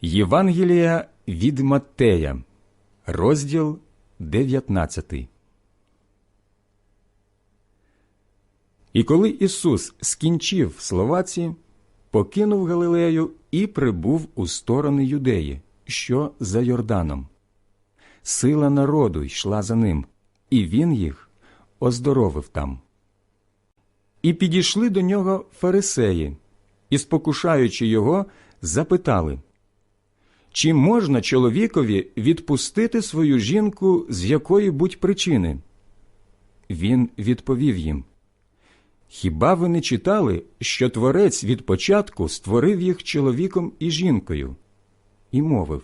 Євангелія від Маттея, розділ 19. І коли Ісус скінчив слова ці, покинув Галилею і прибув у сторони Юдеї, що за Йорданом. Сила народу йшла за ним, і він їх оздоровив там. І підійшли до нього фарисеї, і, спокушаючи його, запитали чи можна чоловікові відпустити свою жінку з якої будь причини? Він відповів їм Хіба ви не читали, що творець від початку створив їх чоловіком і жінкою? І мовив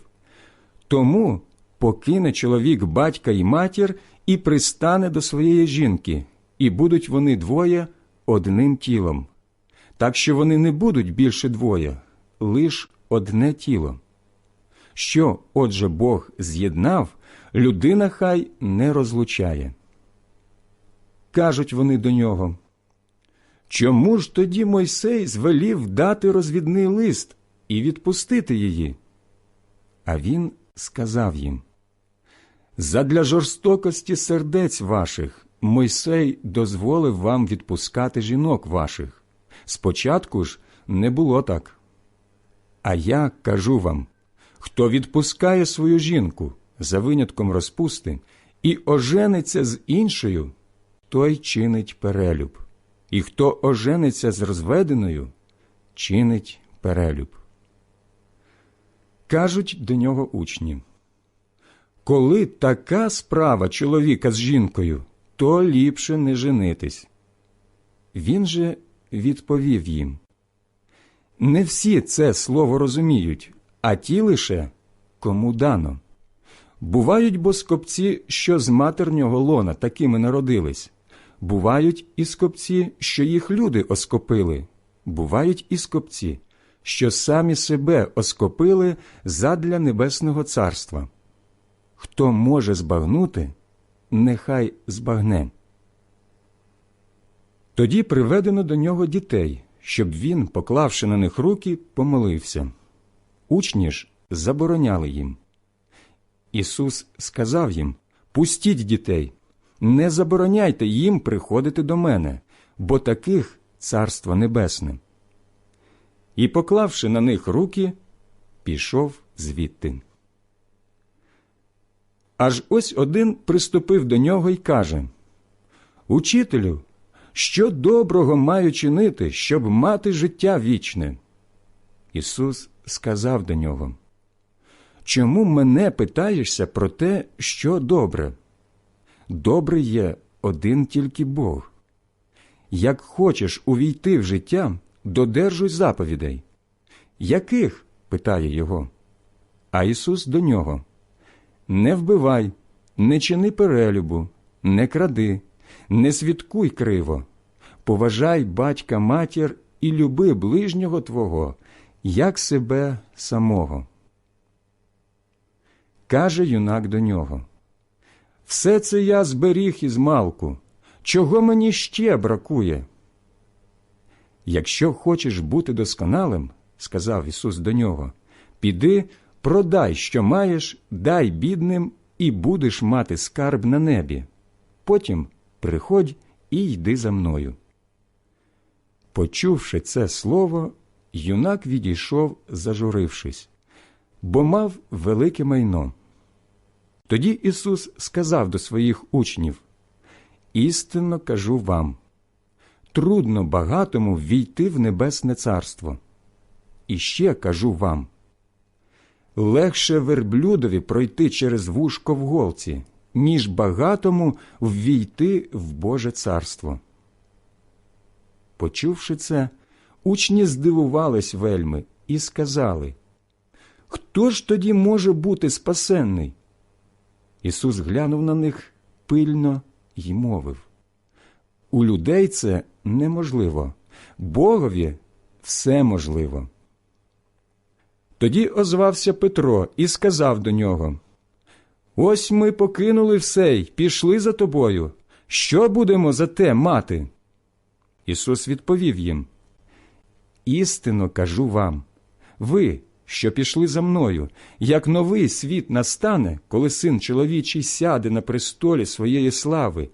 Тому покине чоловік батька і матір і пристане до своєї жінки, і будуть вони двоє одним тілом. Так що вони не будуть більше двоє, лиш одне тіло. Що, отже, Бог з'єднав, людина хай не розлучає. Кажуть вони до нього. Чому ж тоді Мойсей звелів дати розвідний лист і відпустити її? А він сказав їм Задля жорстокості сердець ваших Мойсей дозволив вам відпускати жінок ваших. Спочатку ж не було так. А я кажу вам хто відпускає свою жінку за винятком розпусти і ожениться з іншою, той чинить перелюб, і хто ожениться з розведеною, чинить перелюб. Кажуть до нього учні коли така справа чоловіка з жінкою, то ліпше не женитись. Він же відповів їм Не всі це слово розуміють, а ті лише кому дано. Бувають бо скопці, що з матернього лона такими народились, бувають і скопці, що їх люди оскопили, бувають і скопці, що самі себе оскопили задля Небесного Царства. Хто може збагнути, нехай збагне. Тоді приведено до нього дітей, щоб він, поклавши на них руки, помолився. Учні ж забороняли їм. Ісус сказав їм Пустіть дітей, не забороняйте їм приходити до мене, бо таких царство небесне. І, поклавши на них руки, пішов звідти. Аж ось один приступив до нього і каже Учителю, що доброго маю чинити, щоб мати життя вічне? Ісус сказав до нього Чому мене питаєшся про те, що добре? Добре є один тільки Бог. Як хочеш увійти в життя, додержуй заповідей. Яких? питає його. А Ісус до нього Не вбивай, не чини перелюбу, не кради, не свідкуй криво, поважай батька матір і люби ближнього Твого, як себе самого. Каже юнак до нього Все це я зберіг із малку. Чого мені ще бракує? Якщо хочеш бути досконалим, сказав Ісус до нього, піди, продай, що маєш, дай бідним, і будеш мати скарб на небі. Потім приходь і йди за мною. Почувши це слово, юнак відійшов, зажурившись, бо мав велике майно. Тоді Ісус сказав до своїх учнів Істинно кажу вам трудно багатому ввійти в Небесне Царство. І ще кажу вам легше верблюдові пройти через вушко в голці, ніж багатому ввійти в Боже царство. Почувши це, учні здивувались вельми і сказали Хто ж тоді може бути спасенний? Ісус глянув на них пильно й мовив У людей це неможливо, Богові все можливо. Тоді озвався Петро і сказав до нього Ось ми покинули все й пішли за тобою. Що будемо за те мати? Ісус відповів їм Істинно кажу вам ви, що пішли за мною, як новий світ настане, коли син чоловічий сяде на престолі своєї слави,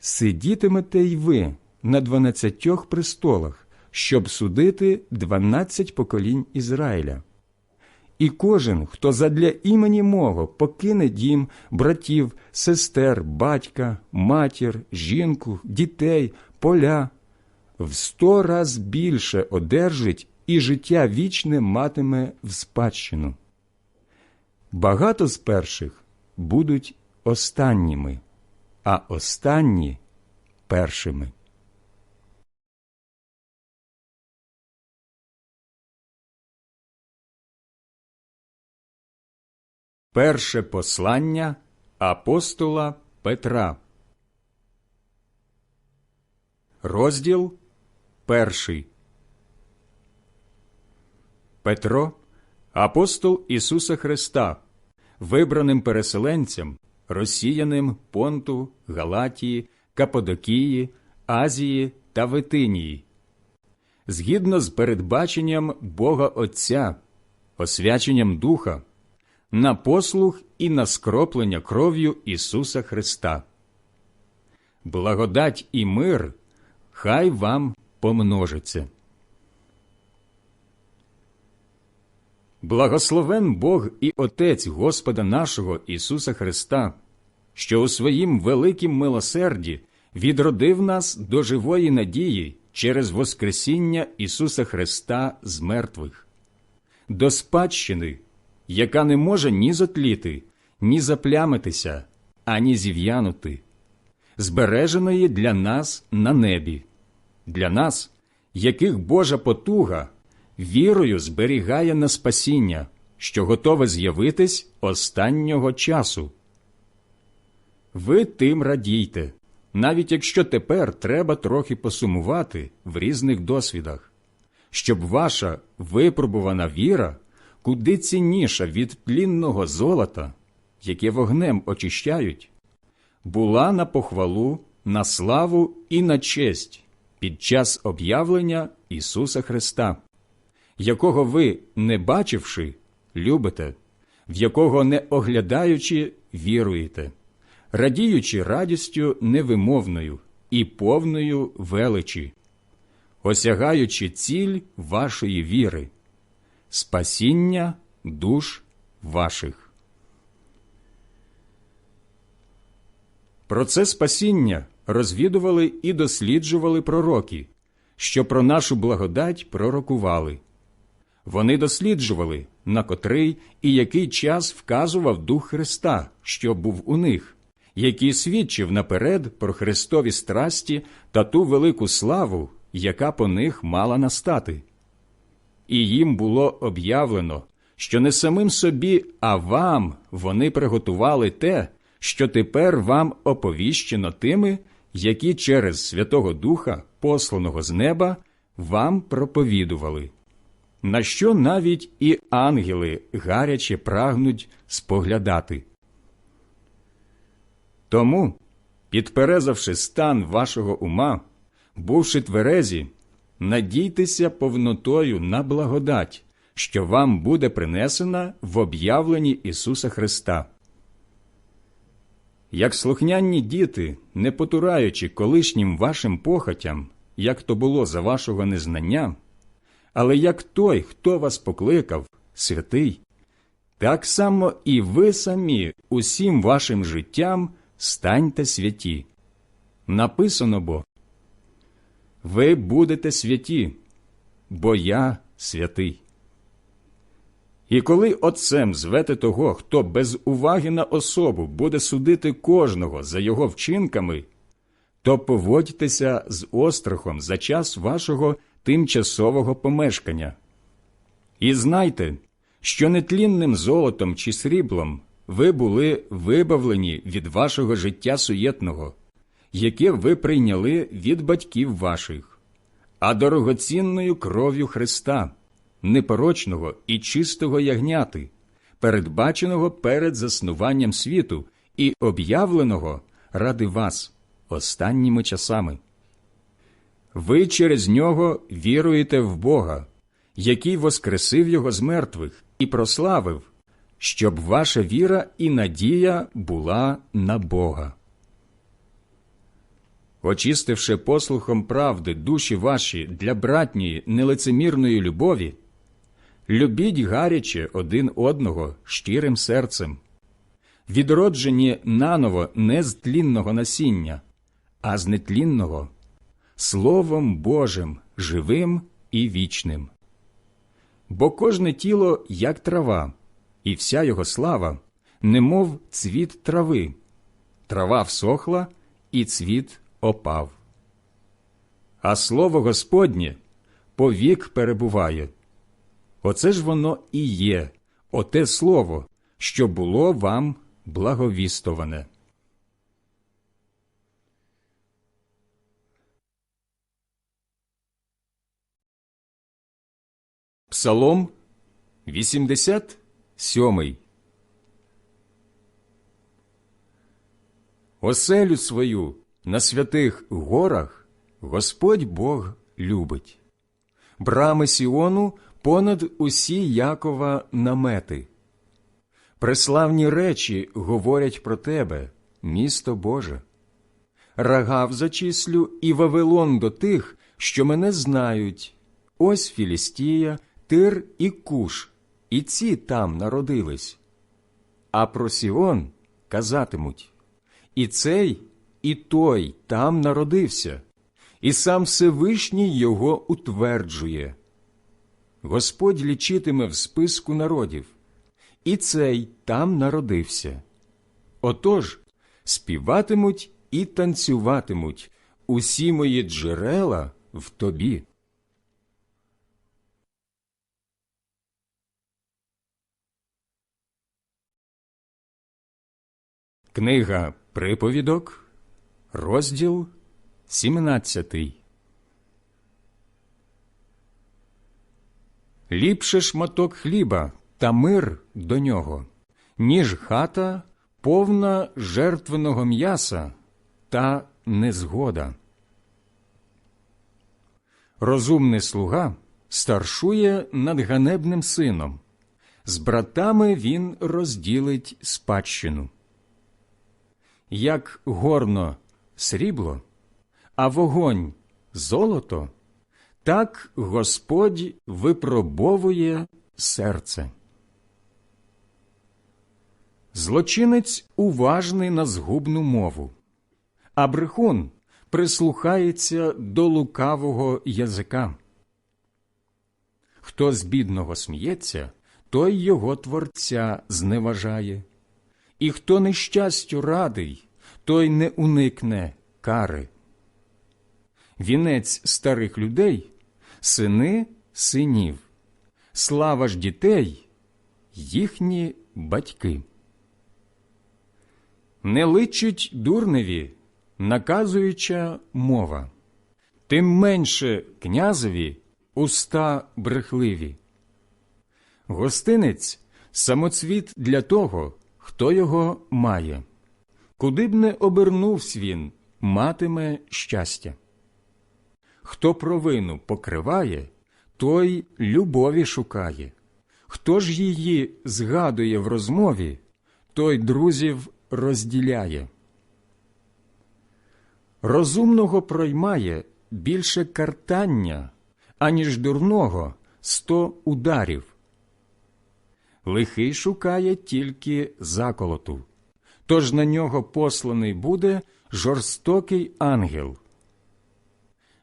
сидітимете й ви на дванадцятьох престолах, щоб судити дванадцять поколінь Ізраїля. І кожен, хто задля імені мого покине дім, братів, сестер, батька, матір, жінку, дітей, поля, в сто раз більше одержить і життя вічне матиме в спадщину. Багато з перших будуть останніми, а останні першими. Перше послання апостола Петра. Розділ перший. Петро, апостол Ісуса Христа, вибраним переселенцям, розсіяним Понту, Галатії, Каподокії, Азії та Витинії, згідно з передбаченням Бога Отця, освяченням Духа, на послух і на скроплення кров'ю Ісуса Христа. Благодать і мир хай вам помножиться. Благословен Бог і Отець Господа нашого Ісуса Христа, що у своїм великім милосерді відродив нас до живої надії через Воскресіння Ісуса Христа з мертвих, до спадщини, яка не може ні затліти, ні заплямитися, ані зів'янути, збереженої для нас на небі, для нас, яких Божа потуга вірою зберігає на спасіння, що готове з'явитись останнього часу. Ви тим радійте, навіть якщо тепер треба трохи посумувати в різних досвідах, щоб ваша випробувана віра куди цінніша від тлінного золота, яке вогнем очищають, була на похвалу, на славу і на честь під час об'явлення Ісуса Христа, якого ви, не бачивши, любите, в якого не оглядаючи, віруєте, радіючи радістю невимовною і повною величі, осягаючи ціль вашої віри спасіння душ ваших. Про це спасіння розвідували і досліджували пророки, що про нашу благодать пророкували. Вони досліджували, на котрий і який час вказував Дух Христа, що був у них, який свідчив наперед про Христові страсті та ту велику славу, яка по них мала настати і їм було об'явлено, що не самим собі, а вам вони приготували те, що тепер вам оповіщено тими, які через Святого Духа, посланого з неба, вам проповідували, на що навіть і ангели гаряче прагнуть споглядати. Тому, підперезавши стан вашого ума, бувши тверезі, надійтеся повнотою на благодать, що вам буде принесена в об'явленні Ісуса Христа. Як слухняні діти, не потураючи колишнім вашим похотям, як то було за вашого незнання, але як той, хто вас покликав, святий, так само і ви самі усім вашим життям станьте святі. Написано бо ви будете святі, бо я святий. І коли отцем звете того, хто без уваги на особу буде судити кожного за його вчинками, то поводьтеся з острахом за час вашого тимчасового помешкання. І знайте, що нетлінним золотом чи сріблом ви були вибавлені від вашого життя суєтного яке ви прийняли від батьків ваших, а дорогоцінною кров'ю Христа, непорочного і чистого ягняти, передбаченого перед заснуванням світу і об'явленого ради вас останніми часами. Ви через нього віруєте в Бога, який воскресив його з мертвих і прославив, щоб ваша віра і надія була на Бога. Очистивши послухом правди душі ваші для братньої нелицемірної любові, любіть гаряче один одного щирим серцем, відроджені наново не з тлінного насіння, а з нетлінного, Словом Божим, живим і вічним. Бо кожне тіло, як трава, і вся його слава, немов цвіт трави, трава всохла, і цвіт опав. А слово Господнє повік перебуває. Оце ж воно і є, оте слово, що було вам благовістоване. Псалом 87 Оселю свою на святих горах Господь Бог любить. Брами Сіону понад усі Якова намети. Преславні речі говорять про тебе, місто Боже. Рагав зачислю і Вавилон до тих, що мене знають. Ось Філістія, Тир і Куш, і ці там народились. А про Сіон казатимуть і цей, і той там народився, і сам Всевишній його утверджує. Господь лічитиме в списку народів, і цей там народився. Отож співатимуть і танцюватимуть усі мої джерела в тобі. Книга Приповідок, розділ 17 Ліпше шматок хліба та мир до нього, ніж хата повна жертвеного м'яса та незгода. Розумний слуга старшує над ганебним сином, з братами він розділить спадщину. Як горно срібло, а вогонь золото, так Господь випробовує серце. Злочинець уважний на згубну мову, а брехун прислухається до лукавого язика. Хто з бідного сміється, той його творця зневажає, і хто нещастю радий, той не уникне кари. Вінець старих людей сини синів, слава ж дітей їхні батьки. Не личить дурневі, наказуюча мова, тим менше князеві уста брехливі. Гостинець самоцвіт для того, хто його має. Куди б не обернувся він, матиме щастя. Хто провину покриває, той любові шукає. Хто ж її згадує в розмові, той друзів розділяє. Розумного проймає більше картання, аніж дурного сто ударів. Лихий шукає тільки заколоту, тож на нього посланий буде жорстокий ангел.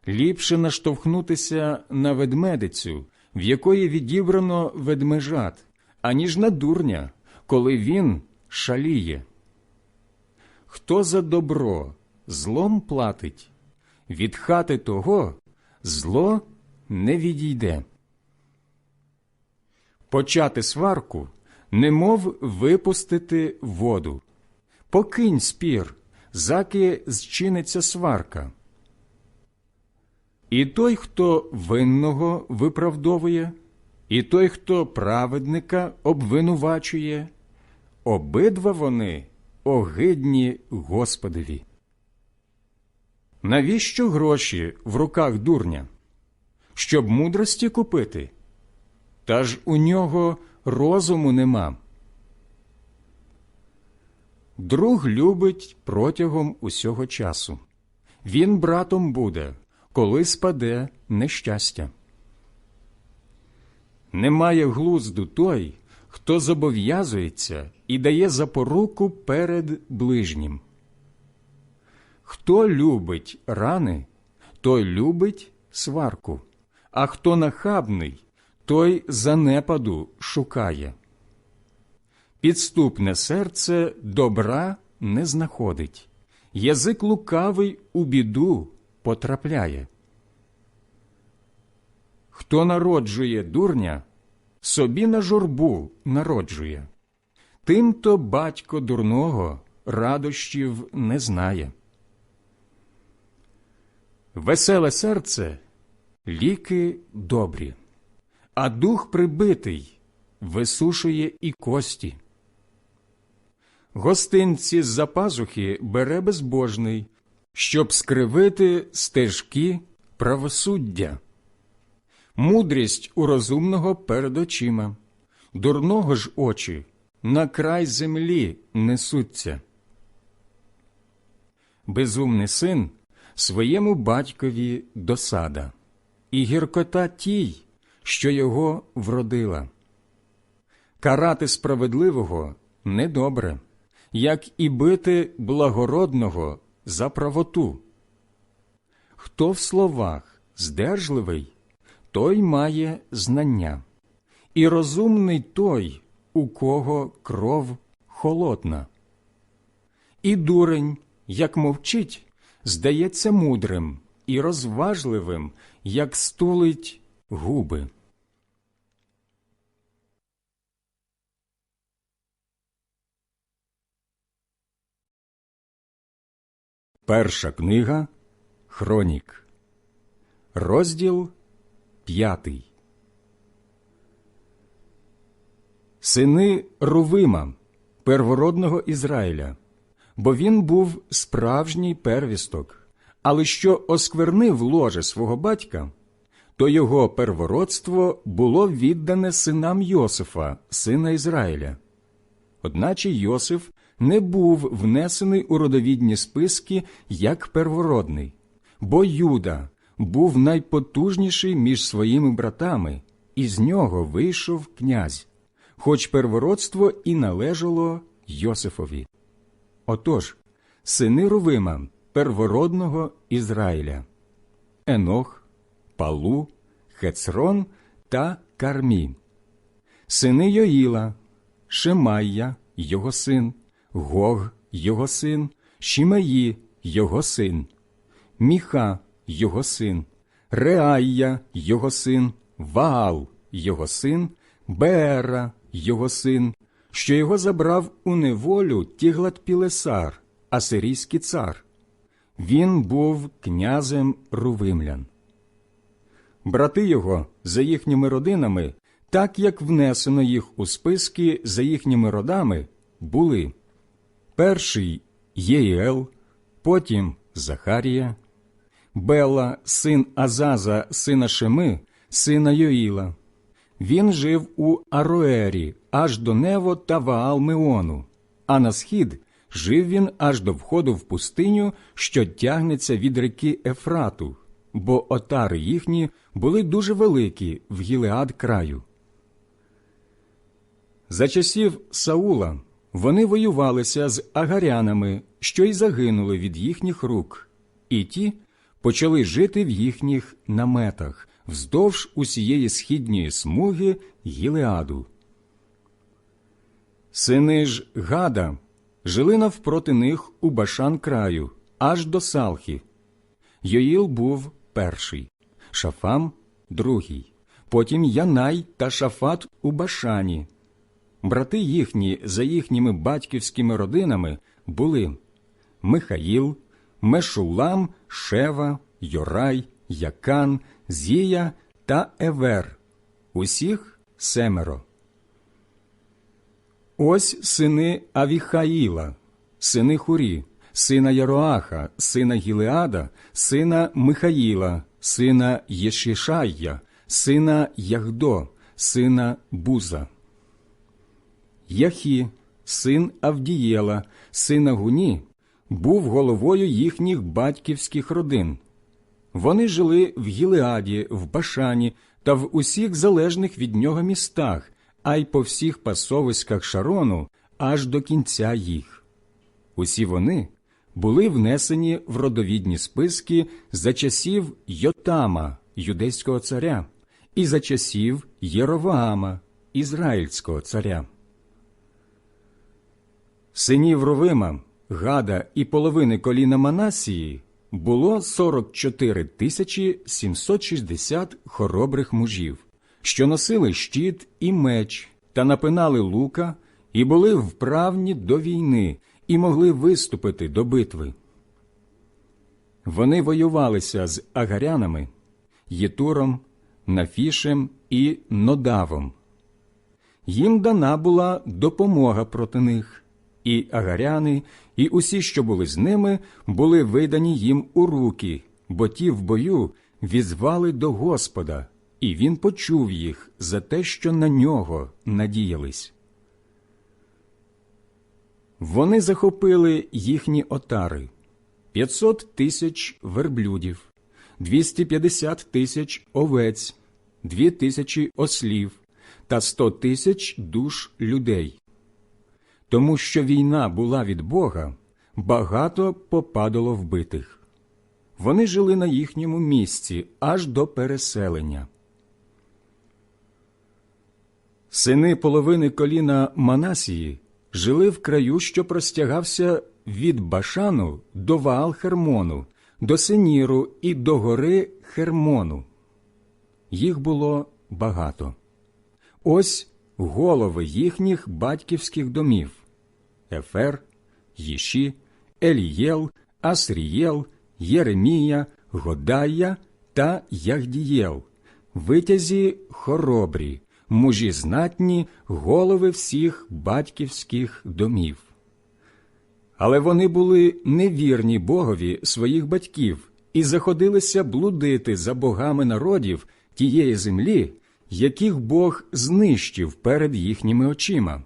Ліпше наштовхнутися на ведмедицю, в якої відібрано ведмежат, аніж на дурня, коли він шаліє. Хто за добро злом платить, від хати того зло не відійде. Почати сварку, немов випустити воду. Покинь спір, заки зчиниться сварка. І той, хто винного виправдовує, і той, хто праведника обвинувачує, обидва вони огидні Господові. Навіщо гроші в руках дурня? Щоб мудрості купити? та ж у нього розуму нема. Друг любить протягом усього часу. Він братом буде, коли спаде нещастя. Немає глузду той, хто зобов'язується і дає запоруку перед ближнім. Хто любить рани, той любить сварку, а хто нахабний, той занепаду шукає. Підступне серце добра не знаходить, язик лукавий у біду потрапляє. Хто народжує дурня, собі на журбу народжує. Тимто батько дурного радощів не знає. Веселе серце ліки добрі, а дух прибитий висушує і кості. Гостинці з-за пазухи бере безбожний, щоб скривити стежки правосуддя. Мудрість у розумного перед очима, дурного ж очі на край землі несуться. Безумний син своєму батькові досада, і гіркота тій, що його вродила. Карати справедливого недобре, як і бити благородного за правоту. Хто в словах здержливий, той має знання, і розумний той, у кого кров холодна. І дурень, як мовчить, здається мудрим і розважливим, як стулить губи. Перша книга Хронік, розділ п'ятий. Сини Рувима, первородного Ізраїля, бо він був справжній первісток, але що осквернив ложе свого батька, то його первородство було віддане синам Йосифа, сина Ізраїля. Одначе Йосиф не був внесений у родовідні списки як первородний, бо Юда був найпотужніший між своїми братами, і з нього вийшов князь, хоч первородство і належало Йосифові. Отож, сини Рувима, первородного Ізраїля, Енох, Палу, Хецрон та Кармі, сини Йоїла, Шемайя, його син, Гог, його син, Шімеї, його син, Міха, його син, Реайя, його син, Ваал, його син, Беера, його син, що його забрав у неволю Тіглат Пілесар, асирійський цар. Він був князем Рувимлян. Брати його за їхніми родинами, так як внесено їх у списки за їхніми родами, були перший Єїел, потім Захарія, Бела, син Азаза, сина Шеми, сина Йоїла. Він жив у Ароері аж до Нево та Ваал-Меону, а на схід жив він аж до входу в пустиню, що тягнеться від реки Ефрату, бо отари їхні були дуже великі в Гілеад краю. За часів Саула вони воювалися з агарянами, що й загинули від їхніх рук, і ті почали жити в їхніх наметах вздовж усієї східньої смуги Гілеаду. Сини ж Гада жили навпроти них у Башан краю, аж до Салхи. Йоїл був перший, Шафам другий, потім Янай та Шафат у Башані. Брати їхні за їхніми батьківськими родинами були Михаїл, Мешулам, Шева, Йорай, Якан, Зія та Евер, усіх семеро. Ось сини Авіхаїла, сини Хурі, сина Яроаха, сина Гілеада, сина Михаїла, сина Єшішая, сина Ягдо, сина Буза. Яхі, син Авдієла, сина Гуні, був головою їхніх батьківських родин. Вони жили в Гілеаді, в Башані та в усіх залежних від нього містах, а й по всіх пасовиськах Шарону аж до кінця їх. Усі вони були внесені в родовідні списки за часів Йотама, юдейського царя, і за часів Єроваама, ізраїльського царя. Синів Ровима, Гада і половини коліна Манасії було 44 тисячі 760 хоробрих мужів, що носили щит і меч та напинали лука, і були вправні до війни, і могли виступити до битви. Вони воювалися з агарянами, Єтуром, Нафішем і Нодавом. Їм дана була допомога проти них, і агаряни, і усі, що були з ними, були видані їм у руки, бо ті в бою візвали до Господа, і він почув їх за те, що на нього надіялись. Вони захопили їхні отари 500 тисяч верблюдів, 250 тисяч овець, 2 тисячі ослів та 100 тисяч душ людей. Тому що війна була від Бога, багато попадало вбитих. Вони жили на їхньому місці аж до переселення. Сини половини коліна Манасії жили в краю, що простягався від Башану до Ваал-Хермону, до Синіру і до гори Хермону. Їх було багато. Ось голови їхніх батьківських домів Ефер, Їші, Елієл, Асрієл, Єремія, Годая та Яхдієл, витязі хоробрі, мужі знатні, голови всіх батьківських домів. Але вони були невірні Богові своїх батьків і заходилися блудити за богами народів тієї землі, яких Бог знищив перед їхніми очима.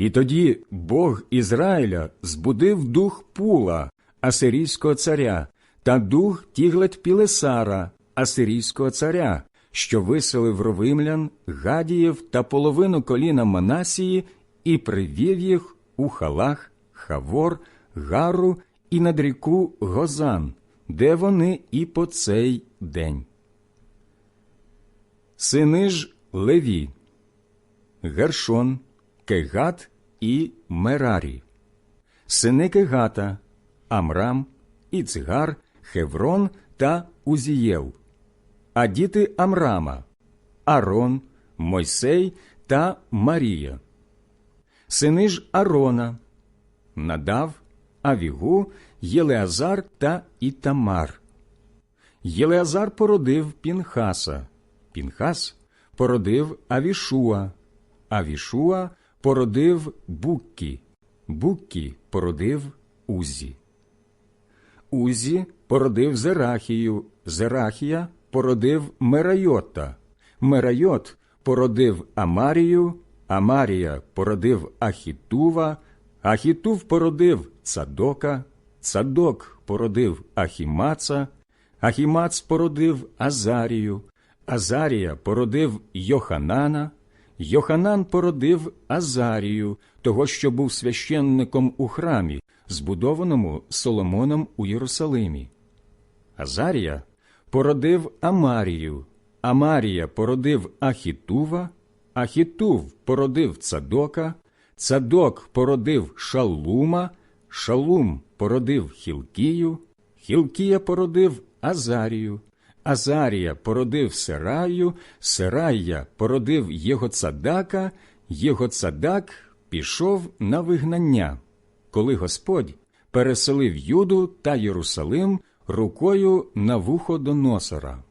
І тоді Бог Ізраїля збудив дух Пула, асирійського царя, та дух Тіглет Пілесара, асирійського царя, що виселив ровимлян, гадіїв та половину коліна Манасії і привів їх у халах, Хавор, Гару і над ріку Гозан, де вони і по цей день. Сини ж Леві, Гершон, Кегат і Мерарі, сини Кегата, Амрам, Іцгар, Хеврон та Узієл, а діти Амрама, Арон, Мойсей та Марія. Сини ж Арона, Надав, Авігу, Єлеазар та Ітамар. Єлеазар породив Пінхаса, Пінхас породив Авішуа, Авішуа породив Буккі, Буккі породив Узі. Узі породив Зерахію, Зерахія породив Мерайота, Мерайот породив Амарію, Амарія породив Ахітува, Ахітув породив Цадока, Цадок породив Ахімаца, Ахімац породив Азарію, Азарія породив Йоханана, Йоханан породив Азарію, того, що був священником у храмі, збудованому Соломоном у Єрусалимі. Азарія породив Амарію, Амарія породив Ахітува, Ахітув породив Цадока, Цадок породив Шалума, Шалум породив Хілкію, Хілкія породив Азарію, Азарія породив Сераю, Серая породив Єгоцадака, Єгоцадак пішов на вигнання, коли Господь переселив Юду та Єрусалим рукою на вухо до носора.